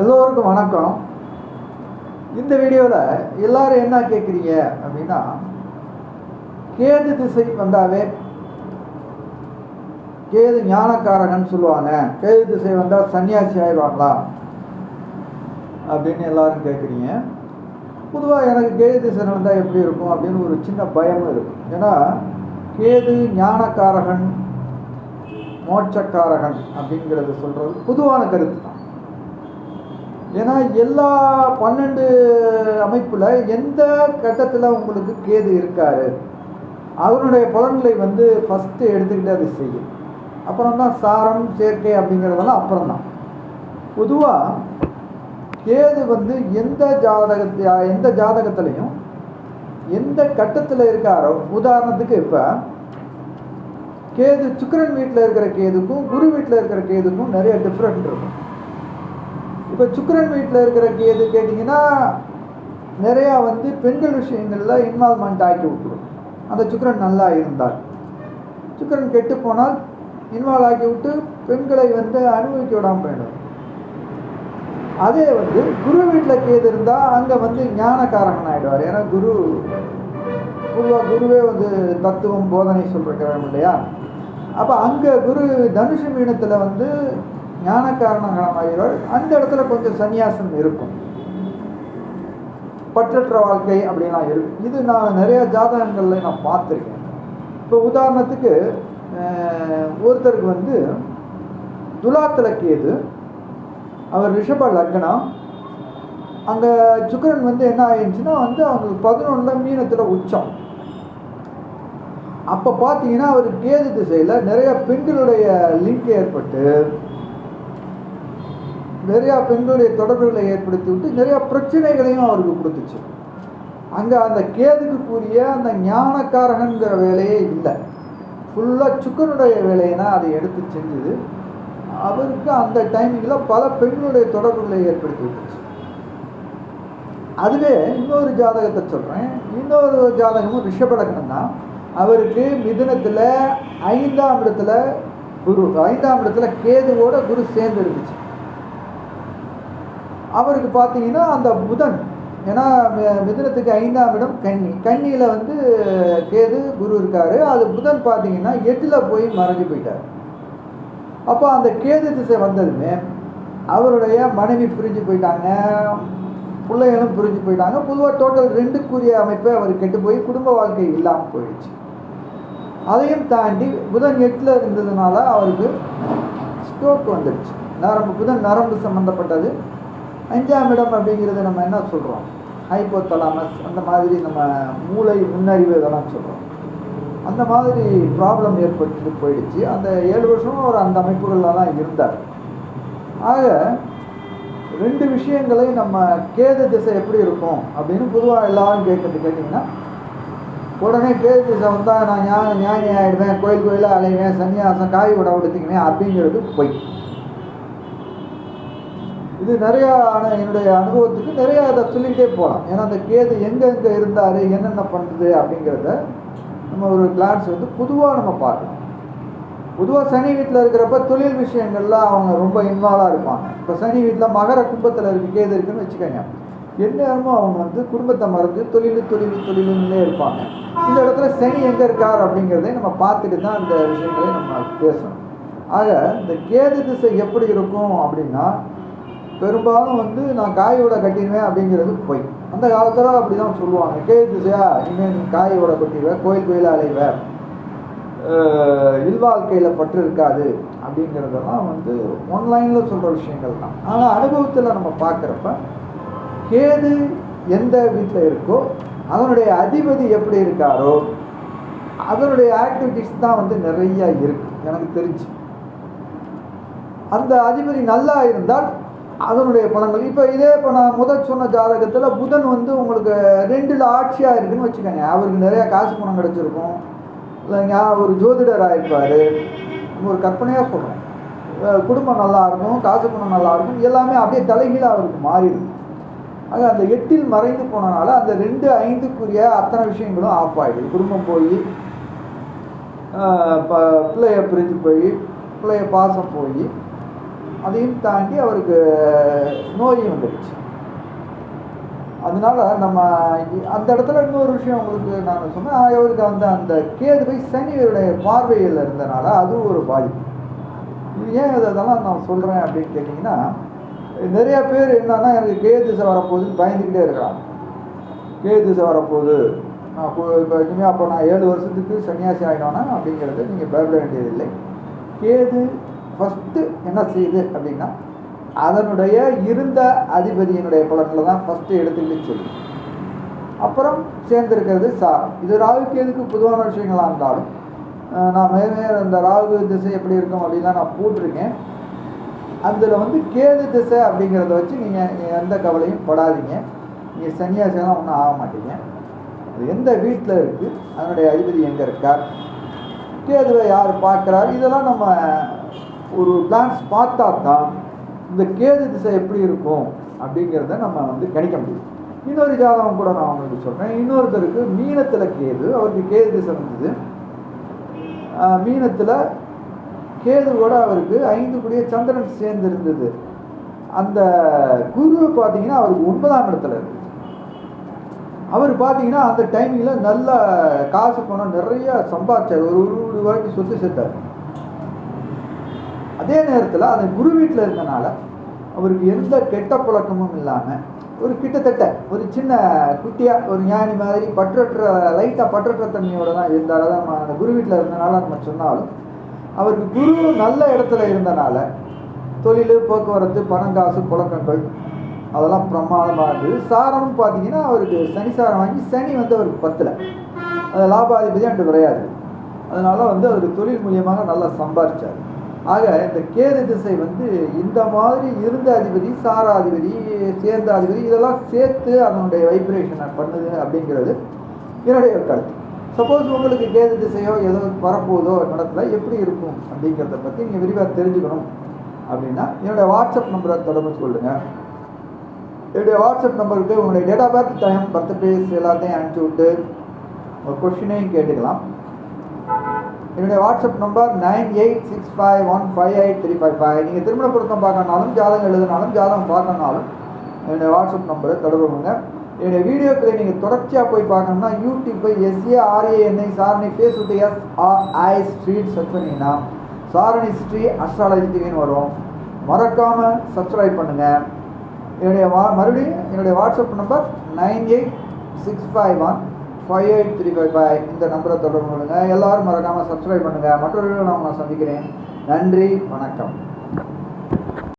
எல்லோருக்கும் வணக்கம். இந்த வீடியோவில் எல்லாரும் என்ன கேட்குறீங்க அப்படின்னா கேது திசை வந்தாவே கேது ஞானக்காரகன் சொல்லுவாங்க. கேது திசை வந்தால் சன்னியாசி ஆயிடுவாங்களா? அப்படின்னு எல்லாரும் கேட்குறீங்க பொதுவாக எனக்கு கேது திசை நடந்தால் எப்படி இருக்கும் அப்படின்னு ஒரு சின்ன பயமும் இருக்கும். ஏன்னா கேது ஞானக்காரகன் மோட்சக்காரகன் அப்படிங்கிறது சொல்கிறது பொதுவான கருத்து தான். ஏன்னா எல்லா பன்னெண்டு அமைப்பில் எந்த கட்டத்தில் உங்களுக்கு கேது இருக்கார்? அவருடைய பலன்களை வந்து ஃபஸ்ட்டு எடுத்துக்கிட்டு அது செய்யும் அப்புறம் தான் சாரம் சேர்க்கை அப்படிங்கிறதெல்லாம் அப்புறம் தான் பொதுவாக கேது வந்து எந்த ஜாதகத்தை எந்த ஜாதகத்துலேயும் எந்த கட்டத்தில் இருக்காரோ உதாரணத்துக்கு இப்போ கேது சுக்கரன் வீட்டில் இருக்கிற கேதுக்கும் குரு வீட்டில் இருக்கிற கேதுக்கும் நிறைய டிஃப்ரெண்ட் இருக்கும். இப்போ சுக்கரன் வீட்டில் இருக்கிற கேது கேட்டிங்கன்னா நிறையா வந்து பெண்கள் விஷயங்களில் இன்வால்மெண்ட் ஆக்கி விட்டுரும். அந்த சுக்கரன் நல்லா இருந்தால் சுக்கரன் கெட்டு போனால் இன்வால்வ் ஆக்கி விட்டு பெண்களை வந்து அனுபவிக்க விடாமல் போயிடும். அதே வந்து குரு வீட்டில் கேது இருந்தால் அங்கே வந்து ஞானக்காரகன் ஆகிடுவார் ஏன்னா குரு பொதுவாக குருவே வந்து தத்துவம் போதனை சொல்லிருக்கிறாங்க இல்லையா? அப்போ அங்கே குரு தனுஷு மீனத்தில் வந்து ஞானக்காரணமாகிறார் அந்த இடத்துல கொஞ்சம் சந்நியாசம் இருக்கும். பற்றற்ற வாழ்க்கை அப்படின்லாம் இருக்கு இது நான் நிறைய ஜாதகங்கள்ல நான் பார்த்துருக்கேன். இப்போ உதாரணத்துக்கு ஒருத்தருக்கு வந்து துலாத்தில் கேது அவர் ரிஷப லக்னம் அங்கே சுக்கரன் வந்து என்ன ஆயிடுச்சுன்னா வந்து அவங்களுக்கு பதினொன்றில் மீனத்தில் உச்சம். அப்போ பார்த்தீங்கன்னா அவர் கேது திசையில் நிறைய பெண்களுடைய லிங்க் ஏற்பட்டு நிறையா பெண்களுடைய தொடர்புகளை ஏற்படுத்தி விட்டு நிறையா பிரச்சனைகளையும் அவருக்கு கொடுத்துச்சு. அங்கே அந்த கேதுக்கு கூறிய அந்த ஞானக்காரகங்கிற வேலையே இல்லை. ஃபுல்லாக சுக்கனுடைய வேலையினா அதை எடுத்து செஞ்சது. அவருக்கு அந்த டைமிங்கில் பல பெண்களுடைய தொடர்புகளை ஏற்படுத்தி விட்டுச்சு. அதுவே இன்னொரு ஜாதகத்தை சொல்கிறேன் இன்னொரு ஜாதகமும் ரிஷபலக்னம் தான். அவருக்கு மிதுனத்தில் ஐந்தாம் இடத்துல குரு ஐந்தாம் இடத்துல கேதுவோட குரு சேர்ந்து இருந்துச்சு. அவருக்கு பார்த்தீங்கன்னா அந்த புதன் ஏன்னா மி- மிதுனத்துக்கு ஐந்தாம் இடம் கன்னி. கன்னியில் வந்து கேது குரு இருக்காரு. அது புதன் பார்த்தீங்கன்னா எட்டில் போய் மறைஞ்சு போயிட்டார். அப்போ அந்த கேது திசை வந்ததுமே அவருடைய மனைவி பிரிஞ்சு போயிட்டாங்க பிள்ளைகளும் பிரிஞ்சு போயிட்டாங்க. பொதுவாக டோட்டல் ரெண்டுக்குரிய அமைப்பை அவர் கெட்டு போய் குடும்ப வாழ்க்கை இல்லாமல் போயிடுச்சு. அதையும் தாண்டி புதன் எட்டில் இருந்ததுனால அவருக்கு ஸ்ட்ரோக் வந்துடுச்சு. நரம்பு புதன் நரம்பு சம்மந்தப்பட்டது அஞ்சாம் இடம் அப்படிங்கிறது நம்ம என்ன சொல்கிறோம் ஹைப்போதலாமஸ் அந்த மாதிரி நம்ம மூளை முன்னறிவு இதெல்லாம் சொல்கிறோம் அந்த மாதிரி ப்ராப்ளம் ஏற்பட்டு போயிடுச்சு. அந்த ஏழு வருஷமும் அவர் அந்த அமைப்புகளில் தான் இருந்தார். ஆக ரெண்டு விஷயங்களை நம்ம கேது திசை எப்படி இருக்கும் அப்படின்னு பொதுவாக எல்லாரும் கேட்குறது கேட்டிங்கன்னா உடனே கேது திசை வந்தால் நான் ஞான ஞானி ஆகிடுவேன் கோயில் கோயிலாக அலைவேன் சன்னியாசம் காய் விட விடுத்திக்குவேன் அப்படிங்கிறது பொய். இது நிறையா ஆன- என்னுடைய அனுபவத்துக்கு நிறையா அதை சொல்லிக்கிட்டே போகலாம். ஏன்னா அந்த கேது எங்கெங்கே இருந்தார் என்னென்ன பண்ணுறது அப்படிங்கிறத நம்ம ஒரு கிளான்ஸ் வந்து பொதுவாக நம்ம பார்க்கலாம். பொதுவாக சனி வீட்டில் இருக்கிறப்ப தொழில் விஷயங்கள்லாம் அவங்க ரொம்ப இன்வால்வாக இருப்பாங்க. இப்போ சனி வீட்டில் மகர கும்பத்தில் இருக்கு கேது இருக்குன்னு வச்சுக்கோங்க. எந்நேரமும் அவங்க வந்து குடும்பத்தை மறந்து தொழில் தொழில் தொழிலுன்னே இருப்பாங்க. இந்த இடத்துல சனி எங்கே இருக்கார் அப்படிங்கிறதை நம்ம பார்த்துட்டு தான் அந்த விஷயங்களை நம்ம பேசணும். ஆக இந்த கேது திசை எப்படி இருக்கும் அப்படின்னா பெரும்பாலும் வந்து நான் காயோட கட்டிடுவேன் அப்படிங்கிறது போய். அந்த காலத்தில் அப்படி தான் சொல்லுவாங்க. கேது திசையா இனிமேல் நீ காயோட கட்டிடுவேன் கோயில் கோயிலாக அலைவேன் இல்வாழ்க்கையில் பற்று இருக்காது அப்படிங்கிறதெல்லாம் வந்து ஒன்லைனில் சொல்கிற விஷயங்கள் தான். ஆனால் அனுபவத்தில் நம்ம பார்க்குறப்ப கேது எந்த வீட்டில் இருக்கோ அதனுடைய அதிபதி எப்படி இருக்காரோ அதனுடைய ஆக்டிவிட்டிஸ் தான் வந்து நிறைய இருக்கு. எனக்கு தெரிஞ்சு. அந்த அதிபதி நல்லா இருந்தால் அதனுடைய பலன்கள். இப்போ இதே இப்போ நான் முதல் சொன்ன ஜாதகத்தில் புதன் வந்து உங்களுக்கு ரெண்டில் ஆட்சியாக இருக்குன்னு வச்சுக்கோங்க. அவருக்கு நிறையா காசு பணம் கிடச்சிருக்கும். இல்லைங்க ஒரு ஜோதிடர் ஆயிருப்பார். ஒரு கற்பனையாக சொல்கிறேன் குடும்பம் நல்லா இருக்கும் காசு பணம் நல்லா இருக்கும். எல்லாமே அப்படியே தலைகீழாக அவருக்கு மாறிடும். ஆக அந்த எட்டில் மறைந்து போனனால அந்த ரெண்டு ஐந்துக்குரிய அத்தனை விஷயங்களும் ஆஃப் ஆகிடுது குடும்பம் போய் ப- பிள்ளைய பிரிஞ்சு போய் பிள்ளைய பாசம் போய் அதையும் தாண்டி அவருக்கு நோயும் வந்துடுச்சு. அதனால நம்ம அந்த இடத்துல இன்னொரு விஷயம் உங்களுக்கு நான் சொன்னேன். அவருக்கு அந்த அந்த கேதுவை சனியுடைய பார்வையில் இருந்தனால அதுவும் ஒரு பாதிப்பு. இது ஏன் இதெல்லாம் நான் சொல்கிறேன் அப்படின்னு கேட்டிங்கன்னா நிறைய பேர் என்னன்னா எனக்கு கேது திசை வரப்போகுதுன்னு பயந்துக்கிட்டே இருக்கிறாங்க கேது திசை வரப்போகுது. அப்போ இப்போ இனிமேல் அப்போ நான் ஏழு வருஷத்துக்கு சன்னியாசி ஆகினோன்னா அப்படிங்கிறது நீங்கள் பயப்பட வேண்டியதில்லை. கேது ஃபஸ்ட்டு என்ன செய்யுது அப்படின்னா அதனுடைய இருந்த அதிபதியினுடைய பலனில் தான் ஃபஸ்ட்டு எடுத்துக்கிட்டு சொல்லும் அப்புறம் சேர்ந்துருக்கிறது சாரம். இது ராகு கேதுக்கு பொதுவான விஷயங்களாக இருந்தாலும் நான் மேலே அந்த ராகு திசை எப்படி இருக்கும் அப்படின்லாம் நான் போட்டிருக்கேன். அதில் வந்து கேது திசை அப்படிங்கிறத வச்சு நீங்கள் எந்த கவலையும் படாதீங்க. நீங்கள் சன்னியாசியெல்லாம் ஒன்றும் ஆக மாட்டீங்க. அது எந்த வீட்டில் இருக்குது அதனுடைய அதிபதி எங்கே இருக்கார் கேதுவை யார் பார்க்குறாரு இதெல்லாம் நம்ம ஒரு பிளான்ஸ் பார்த்தா தான் இந்த கேது திசை எப்படி இருக்கும் அப்படிங்கிறத நம்ம வந்து கணிக்க முடியும். இன்னொரு ஜாதகம் கூட நான் உங்களுக்கு சொல்கிறேன் இன்னொருத்தருக்கு மீனத்தில் கேது அவருக்கு கேது திசை வந்தது. மீனத்தில் கேது கூட அவருக்கு ஐந்து கூடிய சந்திரன் சேர்ந்து இருந்தது. அந்த குரு பார்த்தீங்கன்னா அவருக்கு ஒன்பதாம் இடத்துல இருக்கு. அவர் பார்த்தீங்கன்னா அந்த டைமிங்கில் நல்ல காசு பணம் நிறைய சம்பாதிச்சார். ஒரு ஒரு வரைக்கும் சொத்து சேர்த்தார். அதே நேரத்தில் அந்த குரு வீட்டில் இருந்தனால அவருக்கு எந்த கெட்ட பழக்கமும் இல்லாமல் ஒரு கிட்டத்தட்ட ஒரு சின்ன குட்டியாக ஒரு ஞானி மாதிரி பற்றற்ற லைட்டாக பற்றற்ற தன்மையோட தான் இருந்தார். தான் நம்ம அந்த குரு வீட்டில் இருந்தனால நம்ம சொன்னாலும் அவருக்கு குரு நல்ல இடத்துல இருந்தனால தொழில் போக்குவரத்து பணம் காசு புழக்கங்கள் அதெல்லாம் பிரமாதமாக இருந்தது. சாரம் பார்த்தீங்கன்னா அவருக்கு சனி சாரம் வாங்கி சனி வந்து அவருக்கு பத்தில். அது லாபாதிபதி அன்று விரையாது அதனால வந்து அவருக்கு தொழில் மூலியமாக நல்லா சம்பாதிச்சார் ஆக இந்த கேது திசை வந்து இந்த மாதிரி இருந்த அதிபதி சாராதிபதி சேர்ந்த அதிபதி இதெல்லாம் சேர்த்து அதனுடைய வைப்ரேஷனை பண்ணுது அப்படிங்கிறது என்னுடைய கருத்து. சப்போஸ் உங்களுக்கு கேது திசையோ ஏதோ வரப்போதோ நடத்துல எப்படி இருக்கும் அப்படிங்கிறத பற்றி நீங்கள் விரிவாக தெரிஞ்சுக்கணும் அப்படின்னா என்னுடைய வாட்ஸ்அப் நம்பரை தொடர்பு சொல்லுங்கள் என்னுடைய வாட்ஸ்அப் நம்பருக்கு உங்களுடைய date of birth time birth place எல்லாத்தையும் அனுப்பிச்சி விட்டு ஒரு கொஷினையும் கேட்டுக்கலாம். என்னுடைய WhatsApp number nine eight six five one five eight three five five. நீங்கள் திருமண பொருத்தம் பார்க்கணுனாலும் ஜாதகம் எழுதினாலும் ஜாதகம் பார்க்கணுனாலும் என்னுடைய வாட்ஸ்அப் நம்பரை தொடர்பு என்னுடைய வீடியோக்களை நீங்கள் தொடர்ச்சியாக போய் பார்க்கணும்னா யூடியூப்பை போய் SARANI Sarani Facebook S R I street search பண்ணிங்கன்னா சாரணி ஸ்ரீ அஸ்ட்ராலஜி டிவின்னு வரும். மறக்காமல் சப்ஸ்கிரைப் பண்ணுங்கள் என்னுடைய வா மறுபடியும் என்னுடைய WhatsApp number nine eight six five one five eight three five five இந்த நம்பரை தொடர்பு கொள்ளுங்கள் எல்லோரும் மறக்காமல் சப்ஸ்கிரைப் பண்ணுங்கள் மற்றவர்களும் நான் உங்களை சந்திக்கிறேன். நன்றி வணக்கம்.